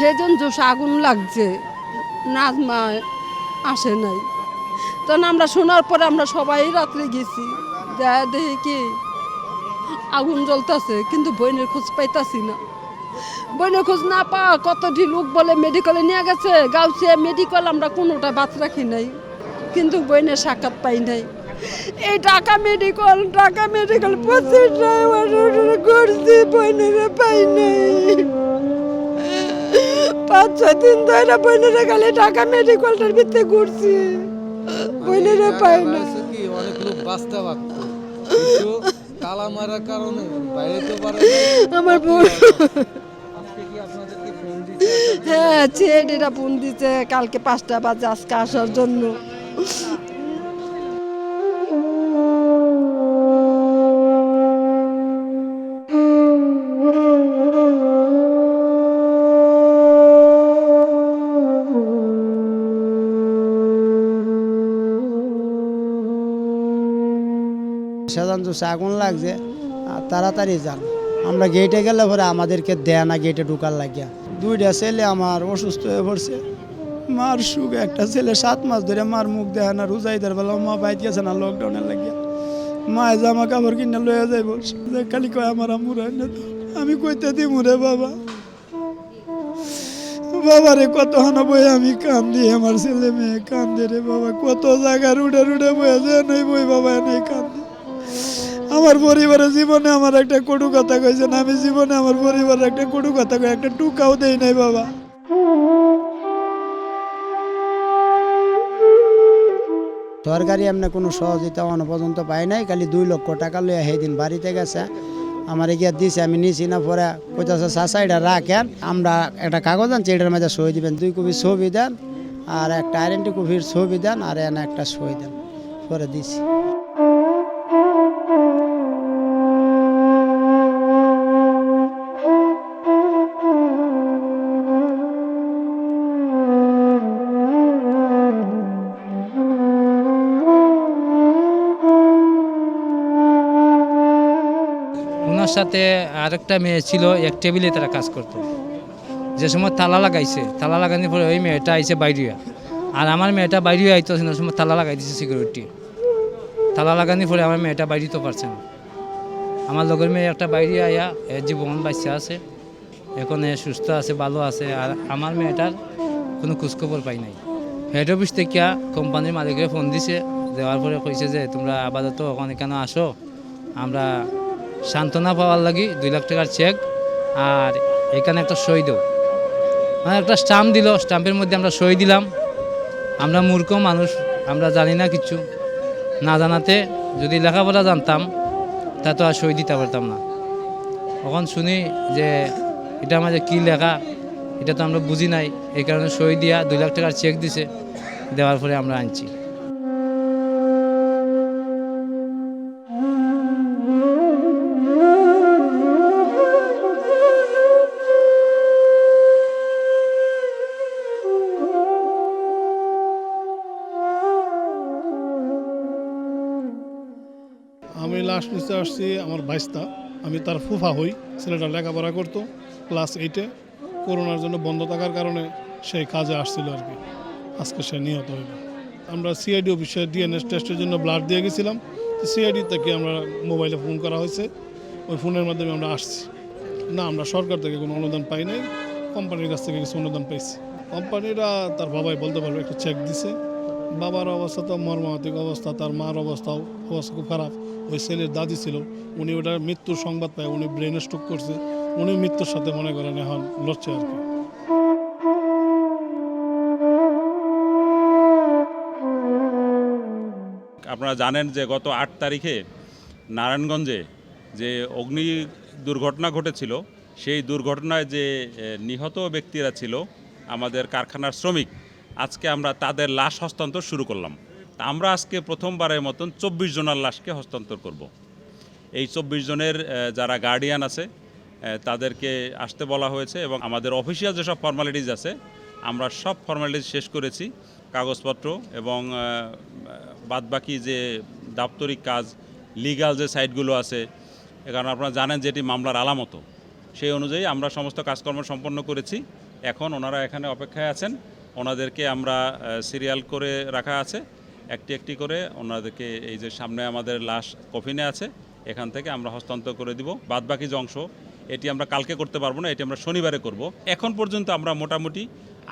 সেদিন জোশ আগুন লাগছে। নাজমা আসে নাই। তখন আমরা শোনার পরে আমরা সবাই রাত্রে গেছি। যা দেখি কি আগুন জ্বলতেছে, কিন্তু বইনের খোঁজ পাইতাছি না। বইনের খোঁজ না পাওয়া কতটি লোক বলে মেডিকেলে নিয়ে গেছে? গাউসিয়া মেডিকেল আমরা কোনোটা বাদ রাখি নাই। কিন্তু বইনের সাক্ষাৎ পাই নাই। এই ঢাকা মেডিকেল ঢাকা মেডিকেল পঁচিশ করছি বইনের পাই নাই। পাঁচ ছয় দিন ধরে বইনেরা গেলে ঢাকা মেডিকেলটার ভিতরে ঘুরছি। বইনেরা পাই না। কি অনেক লোক বাঁচতে পারত। তালা মারার কারণে বাইরে তো পারে আমার বোন ফোন দিচ্ছে হ্যাঁ ফোন দিছে কালকে পাঁচটা বাজে আজকে আসার জন্য। সেজন তো আগুন লাগছে তাড়াতাড়ি যান। আমরা গেটে গেলে পরে আমাদেরকে দেয় না গেটে ঢুকার লাগিয়া। দুইটা ছেলে আমার অসুস্থ হয়ে পড়ছে। মার সুখ, একটা ছেলে সাত মাস ধরে মার মুখ দেয় না, রোজাইদার বেলা মা বাইত গেছে না লকডাউনের লাগিয়া। মায় জামা কাপড় কিনে লয়ে যাই বলছে, যে খালি কয় আমার না আমি কইতে দিই মুরে বাবা। বাবারে কত হানা বই আমি কান্দি, আমার ছেলে মেয়ে কান্দে রে বাবা, কত জায়গা রুডে রুডে বয়ে যায় নাই বই বাবা নেই কান্দি। আমার পরিবারের জীবনে আমার একটা কটু কথা কইছেন আমি জীবনে আমার পরিবারের একটা কটু কথা কই, একটা টুকাও দেই নাই বাবা। সরকারি এমনি কোনো সহযোগিতা অন পর্যন্ত পাই নাই, খালি দুই লক্ষ টাকা লইয়া সেইদিন বাড়িতে গেছে। আমার এগিয়ে দিছে, আমি নিছি না, পরে কইতাছে, চাচা, এটা রাখেন, আমরা একটা কাগজ আনছি, এটার মাঝে সই দিবেন, দুই কপি ছবি দেন, আর একটা আইডেন্টি কপির ছবি দেন, আর এনে একটা সই দেন। পরে দিছি। ওনার সাথে আরেকটা মেয়ে ছিল, এক টেবিলে তারা কাজ করতো। যে সময় তালা লাগাইছে, তালা লাগানোর পরে ওই মেয়েটা আইছে বাইরিয়া। আর আমার মেয়েটা বাইরিয়া আইতো সে সময় তালা লাগাই দিছে সিকিউরিটি তালা লাগানোর পরে আমার মেয়েটা বাইরিতে পারছে না। আমার লগের মেয়ে একটা বাইরে আয়া এর জীবন বাচ্চা আছে, এখন এ সুস্থ আছে, ভালো আছে, আর আমার মেয়েটার কোনো খোঁজখবর পাই নাই। হেড অফিস থেকে কোম্পানির মালিকের ফোন দিছে, দেওয়ার পরে কইছে যে, তোমরা আপাতত ওখানে কেন আসো? আমরা সান্ত্বনা পাওয়ার লাগি দুই লাখ টাকার চেক আর এখানে একটা সই দেও মানে একটা স্টাম্প দিল স্টাম্পের মধ্যে আমরা সই দিলাম। আমরা মূর্খ মানুষ, আমরা জানি না কিছু। না জানাতে যদি লেখাপড়া জানতাম, তা তো আর সই দিতে পারতাম না। তখন শুনি যে এটা আমাদের কী লেখা, এটা তো আমরা বুঝি নাই। এই কারণে সই দিয়া দুই লাখ টাকার চেক দিছে, দেওয়ার পরে আমরা আনছি। আসছি আমার বাইশটা। আমি তার ফুফা হই, ছেলেটা লেখাপড়া করতো ক্লাস এইটে করোনার জন্য বন্ধ থাকার কারণে সেই কাজে আসছিল আর কি। আজকে সে নিহত হইল। আমরা সিআইডি অফিসে ডিএনএস টেস্টের জন্য ব্লাড দিয়ে গেছিলাম। সিআইডি থেকে আমরা মোবাইলে ফোন করা হয়েছে। ওই ফোনের মাধ্যমে আমরা আসছি। না, আমরা সরকার থেকে কোনো অনুদান পাই নাই। কোম্পানির কাছ থেকে কিছু অনুদান পাইছি। কোম্পানিরা তার বাবাই বলতে পারবে, একটা চেক দিছে। বাবার অবস্থা তো মর্মান্তিক অবস্থা, তার মার অবস্থাও অবস্থা খুব খারাপ। ওই ছেলের দাদি ছিল, উনি ওটার মৃত্যুর সংবাদ পায়, উনি ব্রেন স্ট্রোক করছে, উনি মৃত্যুর সাথে মনে করেন এখন লড়ছে আর কি। আপনারা জানেন যে গত আট তারিখে নারায়ণগঞ্জে যে অগ্নি দুর্ঘটনা ঘটেছিল, সেই দুর্ঘটনায় যে নিহত ব্যক্তিরা ছিল, আমাদের কারখানার শ্রমিক আজকে আমরা তাদের লাশ হস্তান্তর শুরু করলাম। তা আমরা আজকে প্রথমবারের মতন চব্বিশ জনের লাশকে হস্তান্তর করব। এই চব্বিশ জনের যারা গার্ডিয়ান আছে তাদেরকে আসতে বলা হয়েছে এবং আমাদের অফিসিয়াল যেসব ফর্মালিটিজ আছে, আমরা সব ফর্মালিটিজ শেষ করেছি। কাগজপত্র এবং বাদবাকি যে দাপ্তরিক কাজ লিগাল যে সাইটগুলো আছে, কারণ আপনারা জানেন যে এটি মামলার আলামত। সেই অনুযায়ী আমরা সমস্ত কাজকর্ম সম্পন্ন করেছি। এখন ওনারা এখানে অপেক্ষায় আছেন। ওনাদেরকে আমরা সিরিয়াল করে রাখা আছে, একটি একটি করে। ওনাদেরকে এই যে সামনে আমাদের লাশ কফিনে আছে, এখান থেকে আমরা হস্তান্তর করে দিব। বাদবাকি যে অংশ, এটি আমরা কালকে করতে পারব না, এটি আমরা শনিবারে করব। এখন পর্যন্ত আমরা মোটামুটি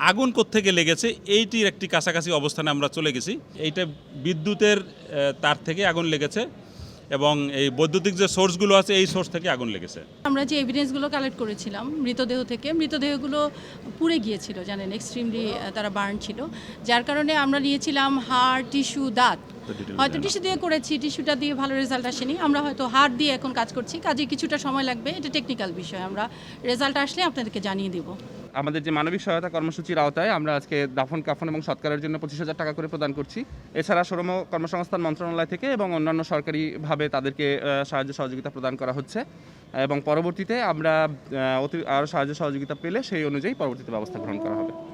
আগুন কোত্থেকে লেগেছে, এইটির একটি কাছাকাছি অবস্থানে আমরা চলে গেছি। এইটা বিদ্যুতের তার থেকে আগুন লেগেছে। এবং এই বৈদ্যুতিক যে সোর্সগুলো আছে এই সোর্স থেকে আগুন লেগেছে। আমরা যে এভিডেন্সগুলো কালেক্ট করেছিলাম মৃতদেহ থেকে মৃতদেহগুলো পুড়ে গিয়েছিল জানেন এক্সট্রিমলি তারা বার্ন ছিল। যার কারণে আমরা নিয়েছিলাম হাড় টিস্যু দাঁত। হয়তো টিস্যু দিয়ে করেছি টিস্যুটা দিয়ে ভালো রেজাল্ট আসেনি। আমরা হয়তো হাড় দিয়ে এখন কাজ করছি কাজে কিছুটা সময় লাগবে এটা টেকনিক্যাল বিষয়। আমরা রেজাল্ট আসলে আপনাদেরকে জানিয়ে দেবো। আমাদের যে মানবিক সহায়তা কর্মসূচির আওতায় আমরা আজকে দাফন, কাফন এবং সৎকারের জন্য পঁচিশ হাজার টাকা করে প্রদান করছি। এছাড়া শ্রম কর্মসংস্থান মন্ত্রণালয় থেকে এবং অন্যান্য সরকারিভাবে তাদেরকে সাহায্য সহযোগিতা প্রদান করা হচ্ছে। এবং পরবর্তীতে আমরা অতি আরও সাহায্য সহযোগিতা পেলে সেই অনুযায়ী পরবর্তীতে ব্যবস্থা গ্রহণ করা হবে।